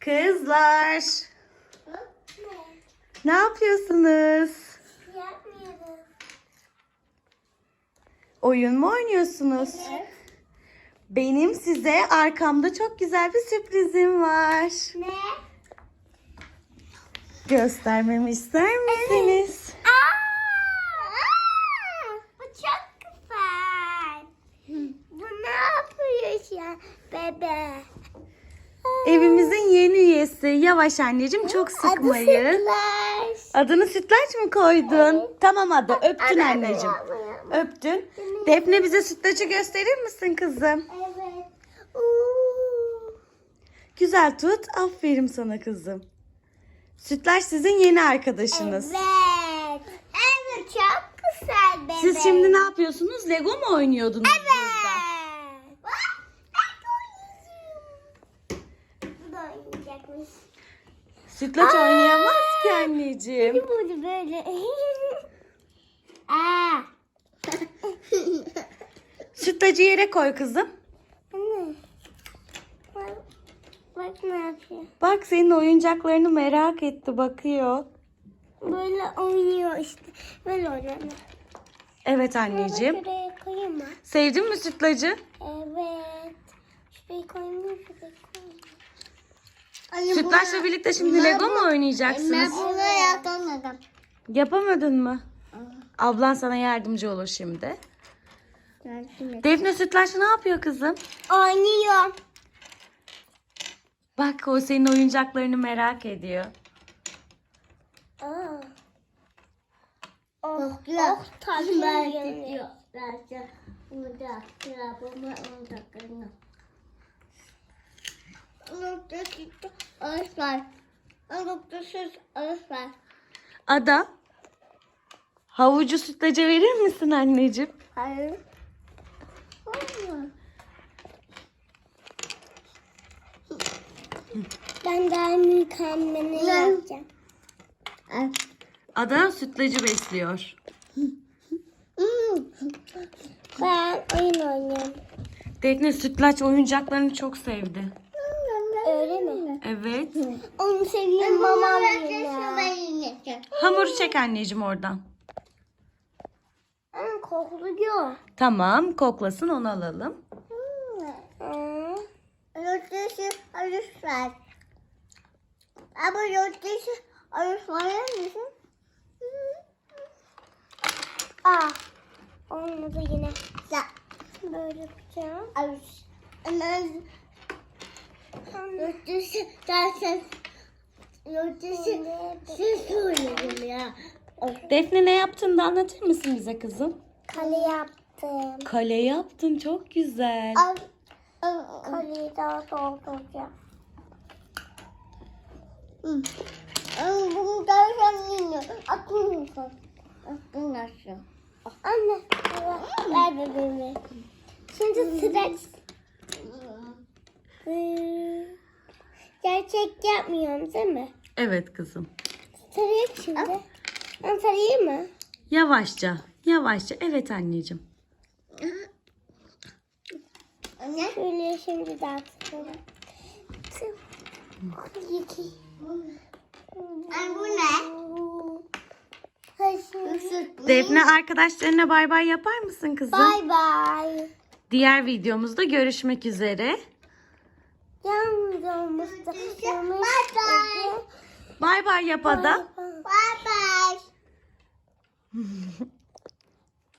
Kızlar, ne yapıyorsunuz? Yapmıyorum. Oyun mu oynuyorsunuz? Benim size arkamda çok güzel bir sürprizim var. Ne? Göstermemi ister misiniz? Aa! Bu çok güzel. Bu ne yapıyor ya bebe? Evimizin yeni üyesi. Yavaş anneciğim çok sıkmayın. Adı Sütlaç. Adını sütlaç mı koydun? Evet. Tamam adı. Öptün hadi, anneciğim. Öptün. Defne bize sütlacı gösterir misin kızım? Evet. Oo. Güzel tut. Aferin sana kızım. Sütlaç sizin yeni arkadaşınız. Evet. Evet çok güzel bebe. Siz şimdi ne yapıyorsunuz? Lego mu oynuyordunuz burada? Evet. Bak, ben de oynayacağım. Bu da oynayacakmış. Sütlaç Aa! oynayamaz ki anneciğim. Burada böyle. Aa. Sütlacı yere koy kızım. Anne. Bak, bak ne yapıyor. Bak senin oyuncaklarını merak etti bakıyor. Böyle oynuyor işte. Böyle oynuyor. Evet anneciğim. Şuraya koyayım mı? Sevdin mi sütlacı? Evet. Şuraya koyayım mı? Şuraya koyayım. Sütlaçla birlikte şimdi Lego mu oynayacaksınız? bunu yapamadım. Yapamadın mı? Ablan sana yardımcı olur şimdi. Defne Sütlaç ne yapıyor kızım? Oynuyor. Bak o senin oyuncaklarını merak ediyor. Aa. Oh, oh, tabii yanıyor. Ağızlar. Ağızsız ağızlar. Ada havucu sütlaca verir misin anneciğim? Hayır. Olma. Ben daha mükemmeli yapacağım. Ada sütlacı besliyor. Ben oyun oynuyorum. Defne sütlaç oyuncaklarını çok sevdi. Öyle mi? Evet. Onu seviyorum mamam ya. Hamur çek anneciğim oradan. Aa, kokluyor. Tamam koklasın onu alalım. Yurtdışı arış var. Ama yurtdışı arış var mısın? Aa, olmadı yine. Ya. Böyle yapacağım. Arış. Yurtdışı zaten yurtdışı siz söyledim ya. Defne ne yaptığını da anlatır mısın bize kızım? Kale yaptım. Kale yaptın çok güzel. Al, Kaleyi daha dolduracağım. Bunu dersen yine aklım mısın? Aklım nasıl? Anne, ver bebeğimi. Şimdi sıra... Ee, Gerçek yapmıyorum değil mi? Evet kızım. Sarayım şimdi. Ben sarayım mı? Yavaşça. Yavaşça. Evet anneciğim. Anne. Şöyle şimdi dağıtıyorum. İki. Anne bu ne? Defne arkadaşlarına bay bay yapar mısın kızım? Bye bye. Diğer videomuzda görüşmek üzere. Yalnızımızda. Bye bye. Bay bay yap Ada. Bye bye.